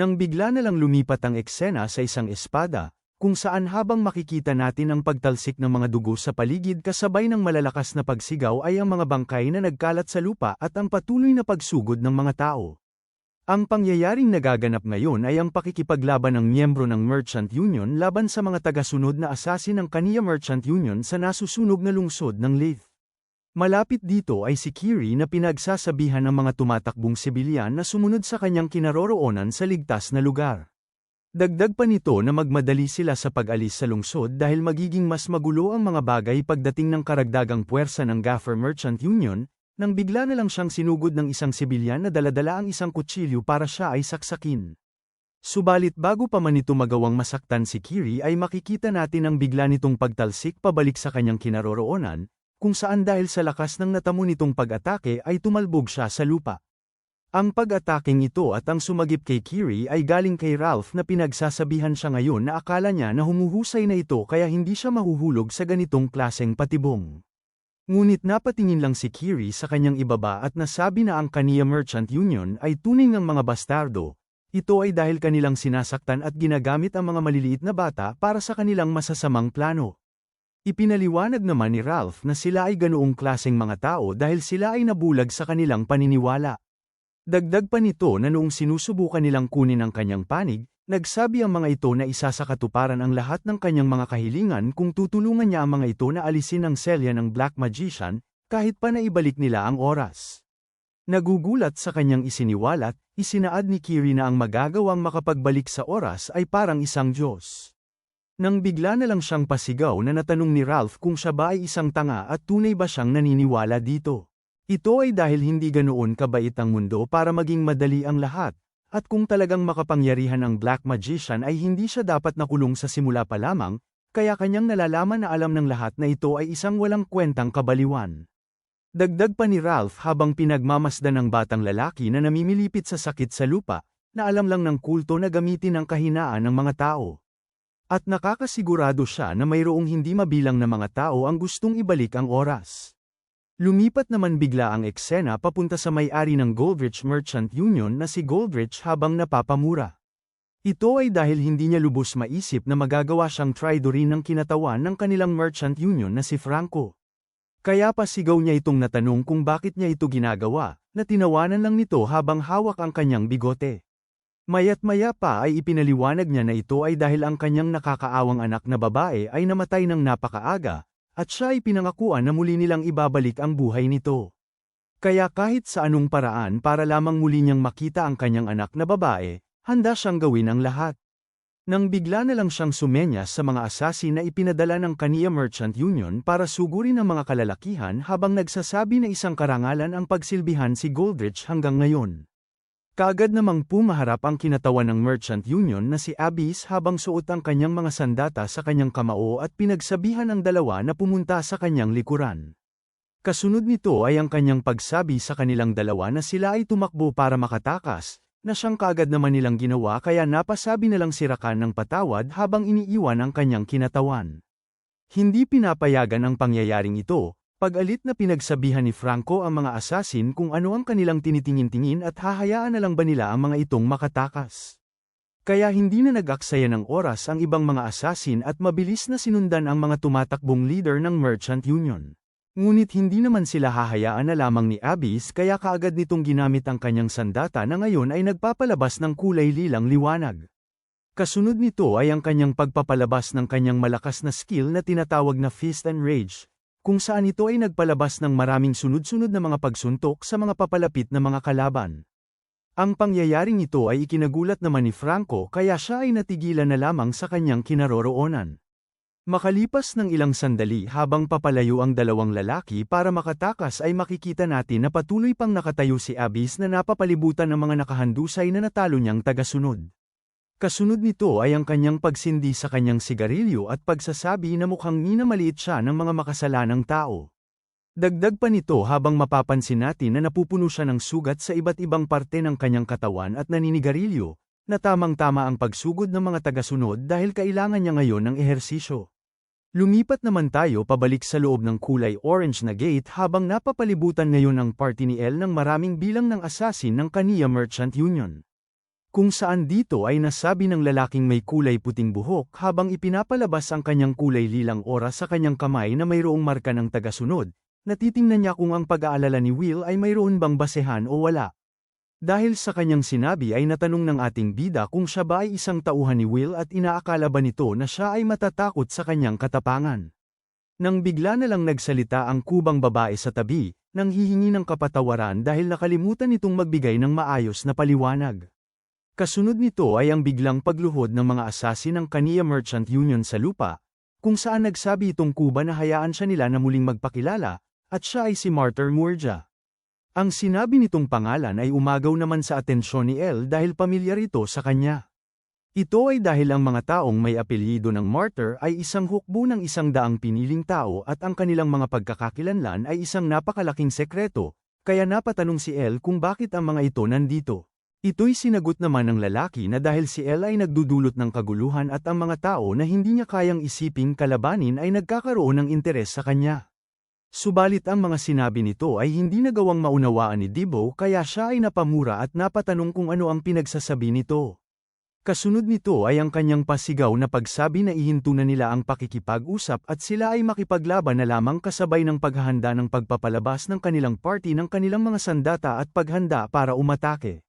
Nang bigla na lang lumipat ang eksena sa isang espada, kung saan habang makikita natin ang pagtalsik ng mga dugo sa paligid kasabay ng malalakas na pagsigaw ay ang mga bangkay na nagkalat sa lupa at ang patuloy na pagsugod ng mga tao. Ang pangyayaring nagaganap ngayon ay ang pakikipaglaban ng miyembro ng Merchant Union laban sa mga tagasunod na asasin ng Kaniya Merchant Union sa nasusunog na lungsod ng Leith. Malapit dito ay si Kiri na pinagsasabihan ng mga tumatakbong sibilyan na sumunod sa kanyang kinaroroonan sa ligtas na lugar. Dagdag pa nito na magmadali sila sa pag-alis sa lungsod dahil magiging mas magulo ang mga bagay pagdating ng karagdagang puwersa ng Gaffer Merchant Union, nang bigla na lang siyang sinugod ng isang sibilyan na daladala ang isang kutsilyo para siya ay saksakin. Subalit bago pa man ito magawang masaktan si Kiri ay makikita natin ang bigla nitong pagtalsik pabalik sa kanyang kinaroroonan, kung saan dahil sa lakas ng natamo nitong pag-atake ay tumalbog siya sa lupa. Ang pag-ataking ito at ang sumagip kay Kiri ay galing kay Ralph na pinagsasabihan siya ngayon na akala niya na humuhusay na ito kaya hindi siya mahuhulog sa ganitong klaseng patibong. Ngunit napatingin lang si Kiri sa kanyang ibaba at nasabi na ang Kaniya Merchant Union ay tunay ng mga bastardo. Ito ay dahil kanilang sinasaktan at ginagamit ang mga maliliit na bata para sa kanilang masasamang plano. Ipinaliwanag naman ni Ralph na sila ay ganoong klaseng mga tao dahil sila ay nabulag sa kanilang paniniwala. Dagdag pa nito na noong sinusubukan nilang kunin ang kanyang panig, Nagsabi ang mga ito na isa sa katuparan ang lahat ng kanyang mga kahilingan kung tutulungan niya ang mga ito na alisin ang selya ng Black Magician, kahit pa na ibalik nila ang oras. Nagugulat sa kanyang isiniwalat, isinaad ni Kiri na ang magagawang makapagbalik sa oras ay parang isang Diyos. Nang bigla na lang siyang pasigaw na natanong ni Ralph kung siya ba ay isang tanga at tunay ba siyang naniniwala dito. Ito ay dahil hindi ganoon kabait ang mundo para maging madali ang lahat, at kung talagang makapangyarihan ang Black Magician ay hindi siya dapat nakulong sa simula pa lamang, kaya kanyang nalalaman na alam ng lahat na ito ay isang walang kwentang kabaliwan. Dagdag pa ni Ralph habang pinagmamasdan ng batang lalaki na namimilipit sa sakit sa lupa, na alam lang ng kulto na gamitin ang kahinaan ng mga tao. At nakakasigurado siya na mayroong hindi mabilang na mga tao ang gustong ibalik ang oras. Lumipat naman bigla ang eksena papunta sa may-ari ng Goldrich Merchant Union na si Goldrich habang napapamura. Ito ay dahil hindi niya lubos maisip na magagawa siyang tridorin ng kinatawan ng kanilang merchant union na si Franco. Kaya pa sigaw niya itong natanong kung bakit niya ito ginagawa, na tinawanan lang nito habang hawak ang kanyang bigote. Mayat maya pa ay ipinaliwanag niya na ito ay dahil ang kanyang nakakaawang anak na babae ay namatay ng napakaaga, at siya ay pinangakuan na muli nilang ibabalik ang buhay nito. Kaya kahit sa anong paraan para lamang muli niyang makita ang kanyang anak na babae, handa siyang gawin ang lahat. Nang bigla na lang siyang sumenyas sa mga asasi na ipinadala ng Kaniya Merchant Union para sugurin ang mga kalalakihan habang nagsasabi na isang karangalan ang pagsilbihan si Goldrich hanggang ngayon. Kaagad namang pumaharap ang kinatawan ng Merchant Union na si Abyss habang suot ang kanyang mga sandata sa kanyang kamao at pinagsabihan ang dalawa na pumunta sa kanyang likuran. Kasunod nito ay ang kanyang pagsabi sa kanilang dalawa na sila ay tumakbo para makatakas, na siyang kaagad naman nilang ginawa kaya napasabi na lang si Rakan ng patawad habang iniiwan ang kanyang kinatawan. Hindi pinapayagan ang pangyayaring ito, pag-alit na pinagsabihan ni Franco ang mga asasin kung ano ang kanilang tinitingin-tingin at hahayaan na lang ba nila ang mga itong makatakas. Kaya hindi na nag-aksaya ng oras ang ibang mga asasin at mabilis na sinundan ang mga tumatakbong leader ng Merchant Union. Ngunit hindi naman sila hahayaan na lamang ni Abyss kaya kaagad nitong ginamit ang kanyang sandata na ngayon ay nagpapalabas ng kulay lilang liwanag. Kasunod nito ay ang kanyang pagpapalabas ng kanyang malakas na skill na tinatawag na Fist and Rage, kung saan ito ay nagpalabas ng maraming sunod-sunod na mga pagsuntok sa mga papalapit na mga kalaban. Ang pangyayaring ito ay ikinagulat naman ni Franco kaya siya ay natigilan na lamang sa kanyang kinaroroonan. Makalipas ng ilang sandali habang papalayo ang dalawang lalaki para makatakas ay makikita natin na patuloy pang nakatayo si Abyss na napapalibutan ng mga nakahandusay na natalo niyang tagasunod. Kasunod nito ay ang kanyang pagsindi sa kanyang sigarilyo at pagsasabi na mukhang minamaliit siya ng mga makasalanang tao. Dagdag pa nito habang mapapansin natin na napupuno siya ng sugat sa iba't ibang parte ng kanyang katawan at naninigarilyo, na tamang-tama ang pagsugod ng mga tagasunod dahil kailangan niya ngayon ng ehersisyo. Lumipat naman tayo pabalik sa loob ng kulay orange na gate habang napapalibutan ngayon ang party ni El ng maraming bilang ng assassin ng Kaniya Merchant Union. Kung saan dito ay nasabi ng lalaking may kulay puting buhok habang ipinapalabas ang kanyang kulay lilang oras sa kanyang kamay na mayroong marka ng tagasunod, natitingnan niya kung ang pag-aalala ni Will ay mayroon bang basehan o wala. Dahil sa kanyang sinabi ay natanong ng ating bida kung siya ba ay isang tauhan ni Will at inaakala ba nito na siya ay matatakot sa kanyang katapangan. Nang bigla na lang nagsalita ang kubang babae sa tabi, nang hihingi ng kapatawaran dahil nakalimutan nitong magbigay ng maayos na paliwanag. Kasunod nito ay ang biglang pagluhod ng mga asasin ng Kania Merchant Union sa lupa, kung saan nagsabi itong Kuba na hayaan siya nila na muling magpakilala, at siya ay si Martyr Murja. Ang sinabi nitong pangalan ay umagaw naman sa atensyon ni El dahil pamilyar ito sa kanya. Ito ay dahil ang mga taong may apelyido ng martyr ay isang hukbo ng isang daang piniling tao at ang kanilang mga pagkakakilanlan ay isang napakalaking sekreto, kaya napatanong si El kung bakit ang mga ito nandito. Ito'y sinagot naman ng lalaki na dahil si El ay nagdudulot ng kaguluhan at ang mga tao na hindi niya kayang isiping kalabanin ay nagkakaroon ng interes sa kanya. Subalit ang mga sinabi nito ay hindi nagawang maunawaan ni Dibo kaya siya ay napamura at napatanong kung ano ang pinagsasabi nito. Kasunod nito ay ang kanyang pasigaw na pagsabi na ihinto na nila ang pakikipag-usap at sila ay makipaglaban na lamang kasabay ng paghahanda ng pagpapalabas ng kanilang party ng kanilang mga sandata at paghanda para umatake.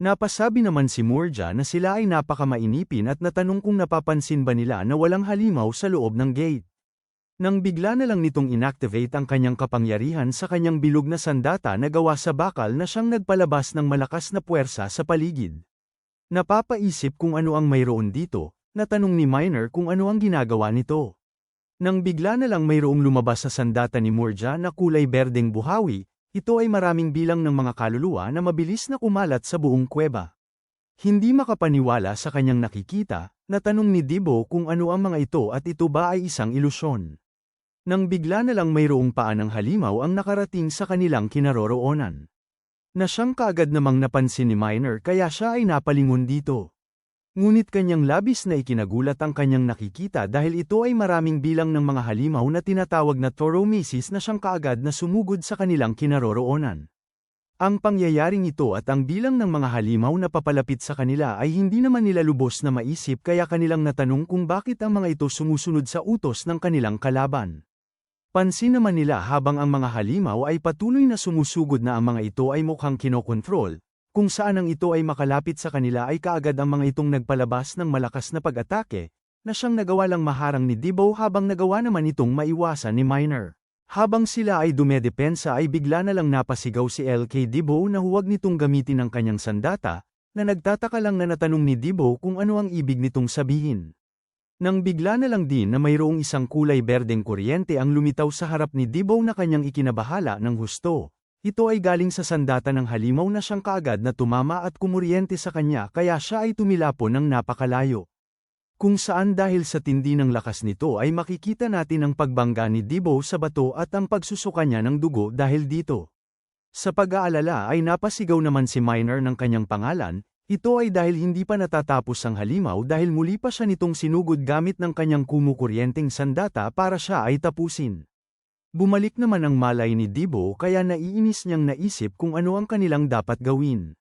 Napasabi naman si Murja na sila ay napakamainipin at natanong kung napapansin ba nila na walang halimaw sa loob ng gate. Nang bigla na lang nitong inactivate ang kanyang kapangyarihan sa kanyang bilog na sandata na gawa sa bakal na siyang nagpalabas ng malakas na puwersa sa paligid. Napapaisip kung ano ang mayroon dito, natanong ni Miner kung ano ang ginagawa nito. Nang bigla na lang mayroong lumabas sa sandata ni Murja na kulay berdeng buhawi, ito ay maraming bilang ng mga kaluluwa na mabilis na kumalat sa buong kuweba. Hindi makapaniwala sa kanyang nakikita, natanong ni Dibo kung ano ang mga ito at ito ba ay isang ilusyon. Nang bigla na lang mayroong paan ng halimaw ang nakarating sa kanilang kinaroroonan. Na siyang kaagad namang napansin ni Miner kaya siya ay napalingon dito. Ngunit kanyang labis na ikinagulat ang kanyang nakikita dahil ito ay maraming bilang ng mga halimaw na tinatawag na Toromesis na siyang kaagad na sumugod sa kanilang kinaroroonan. Ang pangyayaring ito at ang bilang ng mga halimaw na papalapit sa kanila ay hindi naman nila lubos na maisip kaya kanilang natanong kung bakit ang mga ito sumusunod sa utos ng kanilang kalaban. Pansin naman nila habang ang mga halimaw ay patuloy na sumusugod na ang mga ito ay mukhang kinokontrol, kung saan ang ito ay makalapit sa kanila ay kaagad ang mga itong nagpalabas ng malakas na pag-atake, na siyang nagawa lang maharang ni Dibo habang nagawa naman itong maiwasan ni Miner. Habang sila ay dumedepensa ay bigla na lang napasigaw si LK Dibo na huwag nitong gamitin ang kanyang sandata, na nagtataka lang na natanong ni Dibo kung ano ang ibig nitong sabihin. Nang bigla na lang din na mayroong isang kulay berdeng kuryente ang lumitaw sa harap ni Dibo na kanyang ikinabahala ng husto. Ito ay galing sa sandata ng halimaw na siyang kaagad na tumama at kumuryente sa kanya kaya siya ay tumilapon ng napakalayo. Kung saan dahil sa tindi ng lakas nito ay makikita natin ang pagbangga ni Dibo sa bato at ang pagsusuka niya ng dugo dahil dito. Sa pag-aalala ay napasigaw naman si Miner ng kanyang pangalan, ito ay dahil hindi pa natatapos ang halimaw dahil muli pa siya nitong sinugod gamit ng kanyang kumukuryenteng sandata para siya ay tapusin. Bumalik naman ang malay ni Dibo kaya naiinis niyang naisip kung ano ang kanilang dapat gawin.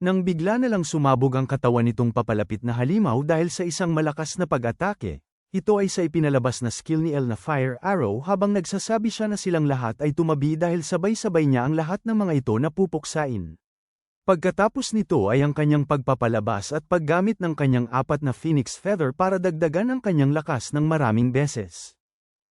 Nang bigla na lang sumabog ang katawan nitong papalapit na halimaw dahil sa isang malakas na pag-atake, ito ay sa ipinalabas na skill ni El na Fire Arrow habang nagsasabi siya na silang lahat ay tumabi dahil sabay-sabay niya ang lahat ng mga ito na pupuksain. Pagkatapos nito ay ang kanyang pagpapalabas at paggamit ng kanyang apat na Phoenix Feather para dagdagan ang kanyang lakas ng maraming beses.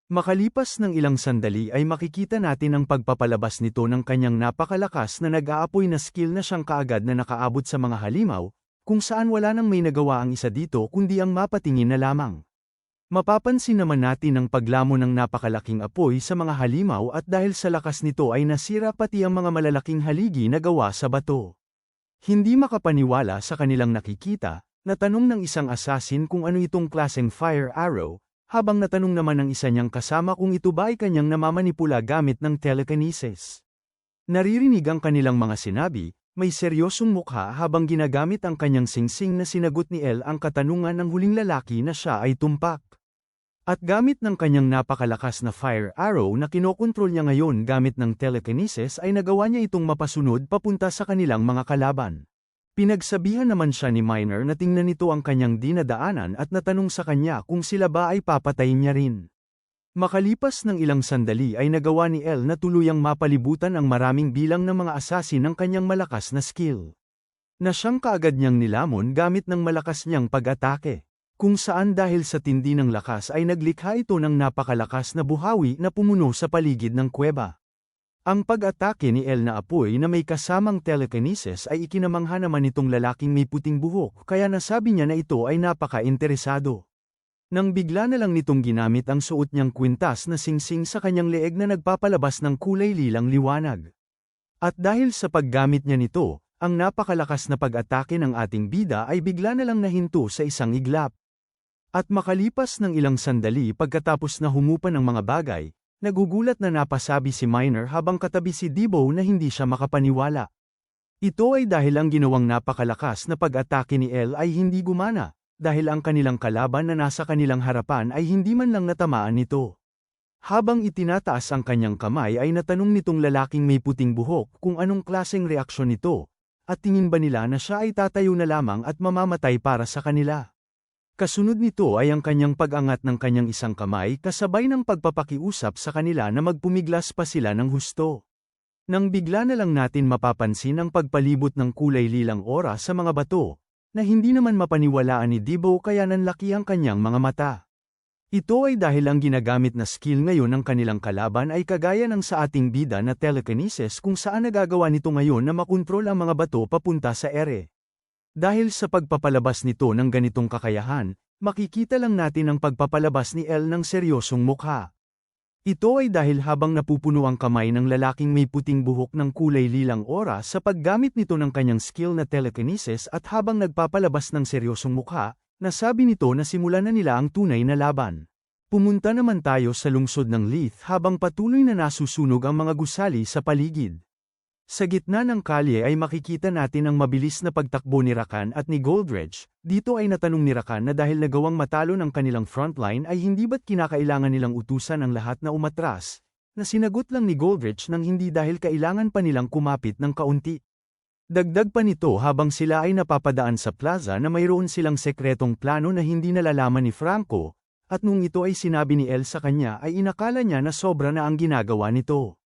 Makalipas ng ilang sandali ay makikita natin ang pagpapalabas nito ng kanyang napakalakas na nag-aapoy na skill na siyang kaagad na nakaabot sa mga halimaw, kung saan wala nang may nagawa ang isa dito kundi ang mapatingin na lamang. Mapapansin naman natin ang paglamo ng napakalaking apoy sa mga halimaw at dahil sa lakas nito ay nasira pati ang mga malalaking haligi na gawa sa bato. Hindi makapaniwala sa kanilang nakikita, natanong ng isang assassin kung ano itong klaseng fire arrow, habang natanong naman ng isa niyang kasama kung ito ba ay kanyang namamanipula gamit ng telekinesis. Naririnig ang kanilang mga sinabi, may seryosong mukha habang ginagamit ang kanyang singsing na sinagot ni El ang katanungan ng huling lalaki na siya ay tumpak. At gamit ng kanyang napakalakas na fire arrow na kinokontrol niya ngayon gamit ng telekinesis ay nagawa niya itong mapasunod papunta sa kanilang mga kalaban. Pinagsabihan naman siya ni Minor na tingnan nito ang kanyang dinadaanan at natanong sa kanya kung sila ba ay papatayin niya rin. Makalipas ng ilang sandali ay nagawa ni El na tuluyang mapalibutan ang maraming bilang ng mga asasin ng kanyang malakas na skill. Na siyang kaagad niyang nilamon gamit ng malakas niyang pag-atake. Kung saan dahil sa tindi ng lakas ay naglikha ito ng napakalakas na buhawi na pumuno sa paligid ng kuweba. Ang pag-atake ni El na apoy na may kasamang telekinesis ay ikinamangha naman nitong lalaking may puting buhok kaya nasabi niya na ito ay napaka-interesado. Nang bigla na lang nitong ginamit ang suot niyang kwintas na singsing sa kanyang leeg na nagpapalabas ng kulay lilang liwanag. At dahil sa paggamit niya nito, ang napakalakas na pag-atake ng ating bida ay bigla na lang nahinto sa isang iglap. At makalipas ng ilang sandali pagkatapos na humupa ng mga bagay, Nagugulat na napasabi si Minor habang katabi si Debo na hindi siya makapaniwala. Ito ay dahil ang ginawang napakalakas na pag-atake ni El ay hindi gumana, dahil ang kanilang kalaban na nasa kanilang harapan ay hindi man lang natamaan nito. Habang itinataas ang kanyang kamay ay natanong nitong lalaking may puting buhok kung anong klaseng reaksyon nito, at tingin ba nila na siya ay tatayo na lamang at mamamatay para sa kanila. Kasunod nito ay ang kanyang pag-angat ng kanyang isang kamay kasabay ng pagpapakiusap sa kanila na magpumiglas pa sila ng husto. Nang bigla na lang natin mapapansin ang pagpalibot ng kulay lilang ora sa mga bato, na hindi naman mapaniwalaan ni Debo kaya nanlaki ang kanyang mga mata. Ito ay dahil ang ginagamit na skill ngayon ng kanilang kalaban ay kagaya ng sa ating bida na telekinesis kung saan nagagawa nito ngayon na makontrol ang mga bato papunta sa ere. Dahil sa pagpapalabas nito ng ganitong kakayahan, makikita lang natin ang pagpapalabas ni El ng seryosong mukha. Ito ay dahil habang napupuno ang kamay ng lalaking may puting buhok ng kulay lilang ora sa paggamit nito ng kanyang skill na telekinesis at habang nagpapalabas ng seryosong mukha, nasabi nito na simulan na nila ang tunay na laban. Pumunta naman tayo sa lungsod ng Leith habang patuloy na nasusunog ang mga gusali sa paligid. Sa gitna ng kalye ay makikita natin ang mabilis na pagtakbo ni Rakan at ni Goldridge. Dito ay natanong ni Rakan na dahil nagawang matalo ng kanilang frontline ay hindi ba't kinakailangan nilang utusan ang lahat na umatras, na sinagot lang ni Goldridge nang hindi dahil kailangan pa nilang kumapit ng kaunti. Dagdag pa nito habang sila ay napapadaan sa plaza na mayroon silang sekretong plano na hindi nalalaman ni Franco, at nung ito ay sinabi ni El sa kanya ay inakala niya na sobra na ang ginagawa nito.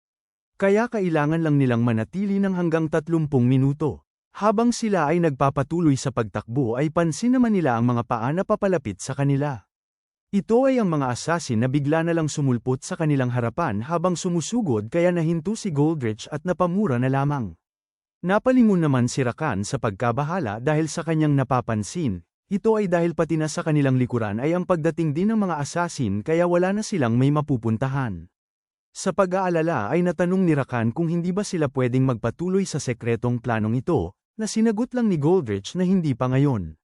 Kaya kailangan lang nilang manatili ng hanggang 30 minuto. Habang sila ay nagpapatuloy sa pagtakbo ay pansin naman nila ang mga paa na papalapit sa kanila. Ito ay ang mga asasin na bigla na lang sumulpot sa kanilang harapan habang sumusugod kaya nahinto si Goldrich at napamura na lamang. Napalingon naman si Rakan sa pagkabahala dahil sa kanyang napapansin, ito ay dahil pati na sa kanilang likuran ay ang pagdating din ng mga asasin kaya wala na silang may mapupuntahan. Sa pag-aalala ay natanong ni Rakan kung hindi ba sila pwedeng magpatuloy sa sekretong planong ito, na sinagot lang ni Goldrich na hindi pa ngayon.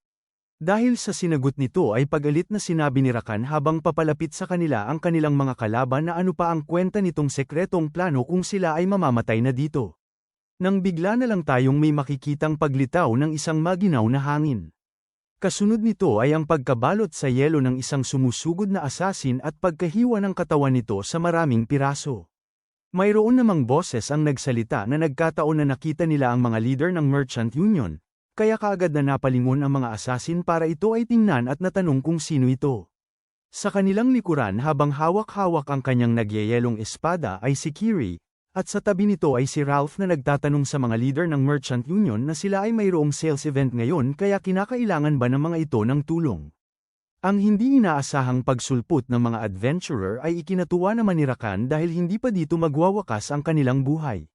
Dahil sa sinagot nito ay pagalit na sinabi ni Rakan habang papalapit sa kanila ang kanilang mga kalaban na ano pa ang kwenta nitong sekretong plano kung sila ay mamamatay na dito. Nang bigla na lang tayong may makikitang paglitaw ng isang maginaw na hangin. Kasunod nito ay ang pagkabalot sa yelo ng isang sumusugod na asasin at pagkahiwa ng katawan nito sa maraming piraso. Mayroon namang boses ang nagsalita na nagkataon na nakita nila ang mga leader ng Merchant Union, kaya kaagad na napalingon ang mga asasin para ito ay tingnan at natanong kung sino ito. Sa kanilang likuran habang hawak-hawak ang kanyang nagyayelong espada ay si Kiri, at sa tabi nito ay si Ralph na nagtatanong sa mga leader ng Merchant Union na sila ay mayroong sales event ngayon kaya kinakailangan ba ng mga ito ng tulong. Ang hindi inaasahang pagsulpot ng mga adventurer ay ikinatuwa naman ni Rakan dahil hindi pa dito magwawakas ang kanilang buhay.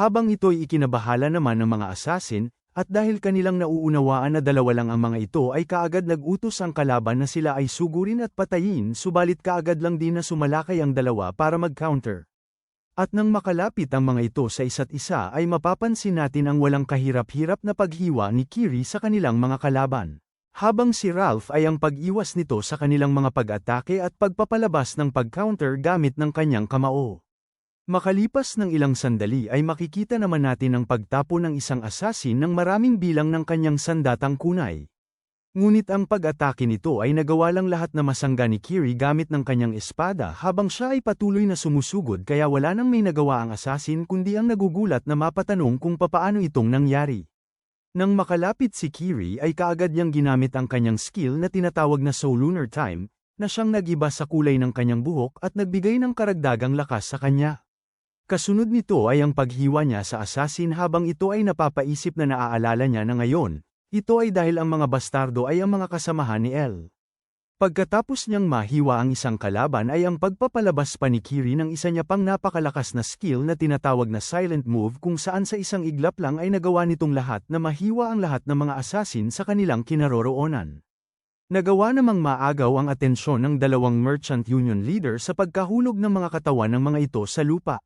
Habang ito'y ikinabahala naman ng mga assassin, at dahil kanilang nauunawaan na dalawa lang ang mga ito ay kaagad nag-utos ang kalaban na sila ay sugurin at patayin subalit kaagad lang din na sumalakay ang dalawa para mag-counter. At nang makalapit ang mga ito sa isa't isa ay mapapansin natin ang walang kahirap-hirap na paghiwa ni Kiri sa kanilang mga kalaban. Habang si Ralph ay ang pag-iwas nito sa kanilang mga pag-atake at pagpapalabas ng pag-counter gamit ng kanyang kamao. Makalipas ng ilang sandali ay makikita naman natin ang pagtapo ng isang assassin ng maraming bilang ng kanyang sandatang kunay. Ngunit ang pag-atake nito ay nagawa lang lahat na masangga ni Kiri gamit ng kanyang espada habang siya ay patuloy na sumusugod kaya wala nang may nagawa ang asasin kundi ang nagugulat na mapatanong kung papaano itong nangyari. Nang makalapit si Kiri ay kaagad niyang ginamit ang kanyang skill na tinatawag na Soul Lunar Time, na siyang nagiba sa kulay ng kanyang buhok at nagbigay ng karagdagang lakas sa kanya. Kasunod nito ay ang paghiwa niya sa assassin habang ito ay napapaisip na naaalala niya na ngayon, ito ay dahil ang mga bastardo ay ang mga kasamahan ni El. Pagkatapos niyang mahiwa ang isang kalaban ay ang pagpapalabas pa ni Kiri ng isa niya pang napakalakas na skill na tinatawag na silent move kung saan sa isang iglap lang ay nagawa nitong lahat na mahiwa ang lahat ng mga assassin sa kanilang kinaroroonan. Nagawa namang maagaw ang atensyon ng dalawang merchant union leader sa pagkahulog ng mga katawan ng mga ito sa lupa.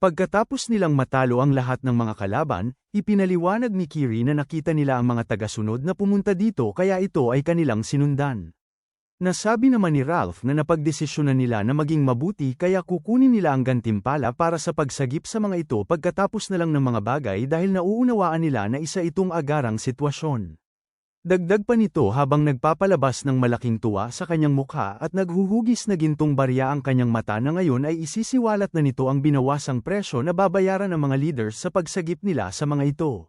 Pagkatapos nilang matalo ang lahat ng mga kalaban, ipinaliwanag ni Kiri na nakita nila ang mga tagasunod na pumunta dito kaya ito ay kanilang sinundan. Nasabi naman ni Ralph na napagdesisyonan nila na maging mabuti kaya kukunin nila ang gantimpala para sa pagsagip sa mga ito pagkatapos na lang ng mga bagay dahil nauunawaan nila na isa itong agarang sitwasyon. Dagdag pa nito habang nagpapalabas ng malaking tuwa sa kanyang mukha at naghuhugis na gintong barya ang kanyang mata na ngayon ay isisiwalat na nito ang binawasang presyo na babayaran ng mga leaders sa pagsagip nila sa mga ito.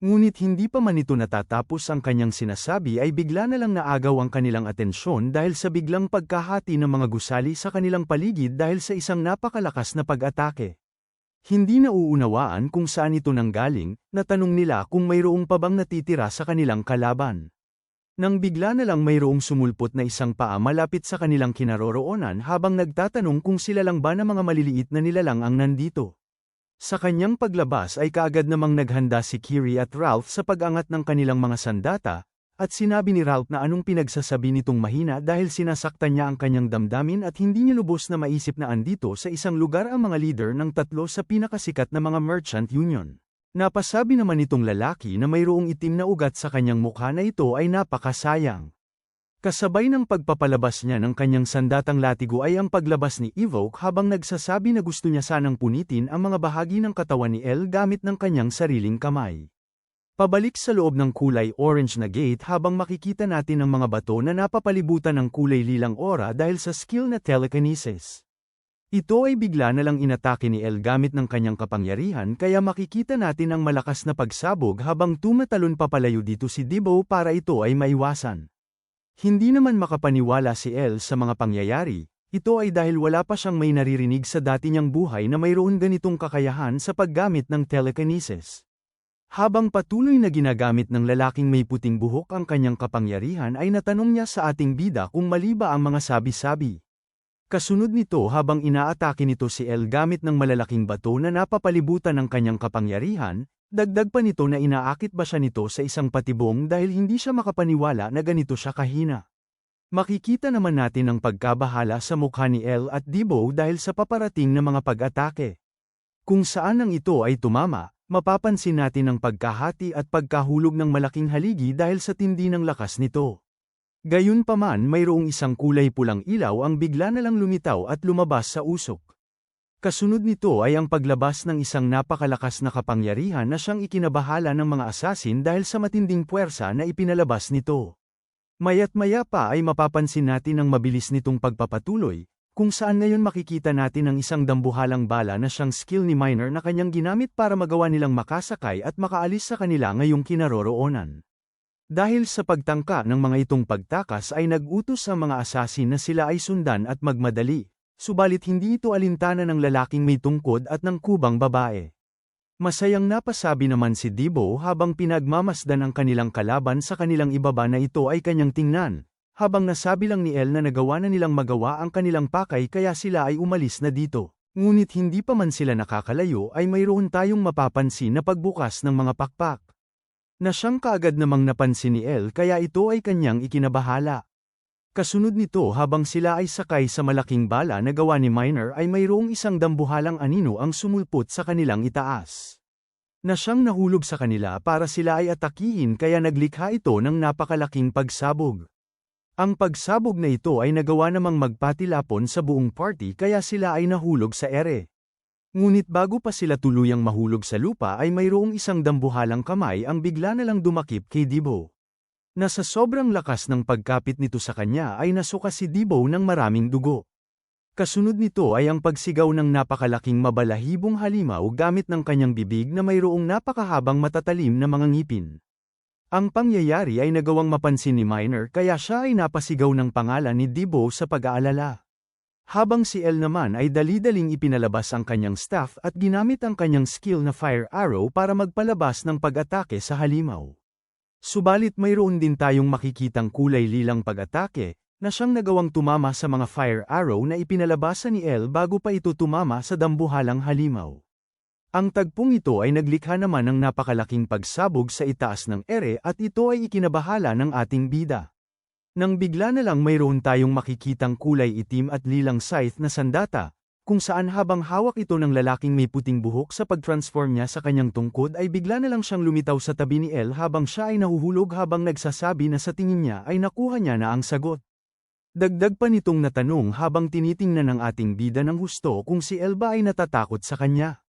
Ngunit hindi pa man ito natatapos ang kanyang sinasabi ay bigla na lang naagaw ang kanilang atensyon dahil sa biglang pagkahati ng mga gusali sa kanilang paligid dahil sa isang napakalakas na pag-atake. Hindi na uunawaan kung saan ito nanggaling, natanong nila kung mayroong pa bang natitira sa kanilang kalaban. Nang bigla na lang mayroong sumulpot na isang paa malapit sa kanilang kinaroroonan habang nagtatanong kung sila lang ba na mga maliliit na nilalang ang nandito. Sa kanyang paglabas ay kaagad namang naghanda si Kiri at Ralph sa pag-angat ng kanilang mga sandata, at sinabi ni Ralph na anong pinagsasabi nitong mahina dahil sinasaktan niya ang kanyang damdamin at hindi niya lubos na maisip na andito sa isang lugar ang mga leader ng tatlo sa pinakasikat na mga merchant union. Napasabi naman nitong lalaki na mayroong itim na ugat sa kanyang mukha na ito ay napakasayang. Kasabay ng pagpapalabas niya ng kanyang sandatang latigo ay ang paglabas ni Evoke habang nagsasabi na gusto niya sanang punitin ang mga bahagi ng katawan ni El gamit ng kanyang sariling kamay. Pabalik sa loob ng kulay orange na gate habang makikita natin ang mga bato na napapalibutan ng kulay lilang ora dahil sa skill na telekinesis. Ito ay bigla na lang inatake ni El gamit ng kanyang kapangyarihan kaya makikita natin ang malakas na pagsabog habang tumatalon papalayo dito si Debo para ito ay maiwasan. Hindi naman makapaniwala si El sa mga pangyayari, ito ay dahil wala pa siyang may naririnig sa dati niyang buhay na mayroon ganitong kakayahan sa paggamit ng telekinesis. Habang patuloy na ginagamit ng lalaking may puting buhok ang kanyang kapangyarihan ay natanong niya sa ating bida kung mali ba ang mga sabi-sabi. Kasunod nito habang inaatake nito si El gamit ng malalaking bato na napapalibutan ng kanyang kapangyarihan, Dagdag pa nito na inaakit ba siya nito sa isang patibong dahil hindi siya makapaniwala na ganito siya kahina. Makikita naman natin ang pagkabahala sa mukha ni El at Debo dahil sa paparating na mga pag-atake. Kung saan ang ito ay tumama, mapapansin natin ang pagkahati at pagkahulog ng malaking haligi dahil sa tindi ng lakas nito. Gayunpaman mayroong isang kulay pulang ilaw ang bigla na lang lumitaw at lumabas sa usok. Kasunod nito ay ang paglabas ng isang napakalakas na kapangyarihan na siyang ikinabahala ng mga asasin dahil sa matinding puwersa na ipinalabas nito. Mayat maya pa ay mapapansin natin ang mabilis nitong pagpapatuloy, kung saan ngayon makikita natin ang isang dambuhalang bala na siyang skill ni Miner na kanyang ginamit para magawa nilang makasakay at makaalis sa kanila ngayong kinaroroonan. Dahil sa pagtangka ng mga itong pagtakas ay nag-utos ang mga asasin na sila ay sundan at magmadali, Subalit hindi ito alintana ng lalaking may tungkod at ng kubang babae. Masayang napasabi naman si Debo habang pinagmamasdan ang kanilang kalaban sa kanilang ibaba na ito ay kanyang tingnan, habang nasabi lang ni El na nagawa na nilang magawa ang kanilang pakay kaya sila ay umalis na dito. Ngunit hindi pa man sila nakakalayo ay mayroon tayong mapapansin na pagbukas ng mga pakpak. Na siyang kaagad namang napansin ni El kaya ito ay kanyang ikinabahala. Kasunod nito habang sila ay sakay sa malaking bala na gawa ni Miner ay mayroong isang dambuhalang anino ang sumulpot sa kanilang itaas. Na siyang nahulog sa kanila para sila ay atakihin kaya naglikha ito ng napakalaking pagsabog. Ang pagsabog na ito ay nagawa namang magpatilapon sa buong party kaya sila ay nahulog sa ere. Ngunit bago pa sila tuluyang mahulog sa lupa ay mayroong isang dambuhalang kamay ang bigla na lang dumakip kay Dibo na sa sobrang lakas ng pagkapit nito sa kanya ay nasuka si Debo ng maraming dugo. Kasunod nito ay ang pagsigaw ng napakalaking mabalahibong halimaw gamit ng kanyang bibig na mayroong napakahabang matatalim na mga ngipin. Ang pangyayari ay nagawang mapansin ni Miner kaya siya ay napasigaw ng pangalan ni Debo sa pag-aalala. Habang si El naman ay dali-daling ipinalabas ang kanyang staff at ginamit ang kanyang skill na fire arrow para magpalabas ng pag-atake sa halimaw. Subalit mayroon din tayong makikitang kulay lilang pag-atake, na siyang nagawang tumama sa mga fire arrow na ipinalabasa ni El bago pa ito tumama sa dambuhalang halimaw. Ang tagpong ito ay naglikha naman ng napakalaking pagsabog sa itaas ng ere at ito ay ikinabahala ng ating bida. Nang bigla na lang mayroon tayong makikitang kulay itim at lilang scythe na sandata, kung saan habang hawak ito ng lalaking may puting buhok sa pag-transform niya sa kanyang tungkod ay bigla na lang siyang lumitaw sa tabi ni El habang siya ay nahuhulog habang nagsasabi na sa tingin niya ay nakuha niya na ang sagot. Dagdag pa nitong natanong habang tinitingnan ng ating bida ng husto kung si Elba ay natatakot sa kanya.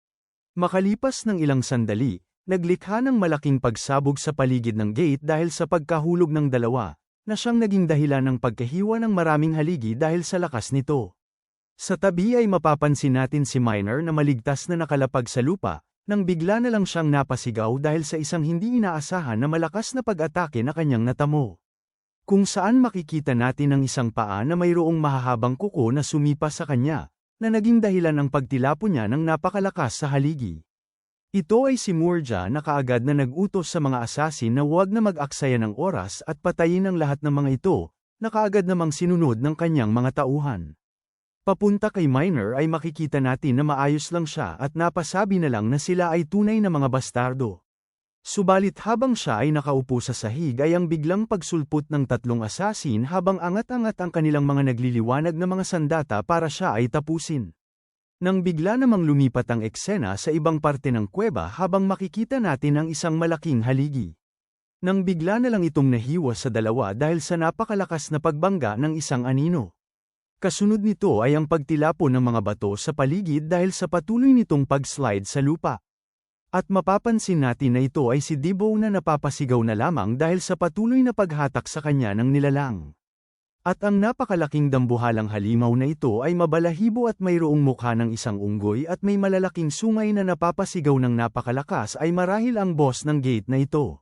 Makalipas ng ilang sandali, naglikha ng malaking pagsabog sa paligid ng gate dahil sa pagkahulog ng dalawa, na siyang naging dahilan ng pagkahiwa ng maraming haligi dahil sa lakas nito. Sa tabi ay mapapansin natin si Miner na maligtas na nakalapag sa lupa, nang bigla na lang siyang napasigaw dahil sa isang hindi inaasahan na malakas na pag-atake na kanyang natamo. Kung saan makikita natin ang isang paa na mayroong mahahabang kuko na sumipa sa kanya, na naging dahilan ng pagtilapo niya ng napakalakas sa haligi. Ito ay si Murja na kaagad na nag-utos sa mga asasin na huwag na mag-aksaya ng oras at patayin ang lahat ng mga ito, na kaagad namang sinunod ng kanyang mga tauhan. Papunta kay Miner ay makikita natin na maayos lang siya at napasabi na lang na sila ay tunay na mga bastardo. Subalit habang siya ay nakaupo sa sahig ay ang biglang pagsulpot ng tatlong asasin habang angat-angat ang kanilang mga nagliliwanag na mga sandata para siya ay tapusin. Nang bigla namang lumipat ang eksena sa ibang parte ng kuweba habang makikita natin ang isang malaking haligi. Nang bigla na lang itong nahiwa sa dalawa dahil sa napakalakas na pagbangga ng isang anino. Kasunod nito ay ang pagtilapo ng mga bato sa paligid dahil sa patuloy nitong pag-slide sa lupa. At mapapansin natin na ito ay si Debo na napapasigaw na lamang dahil sa patuloy na paghatak sa kanya ng nilalang. At ang napakalaking dambuhalang halimaw na ito ay mabalahibo at mayroong mukha ng isang unggoy at may malalaking sungay na napapasigaw ng napakalakas ay marahil ang boss ng gate na ito.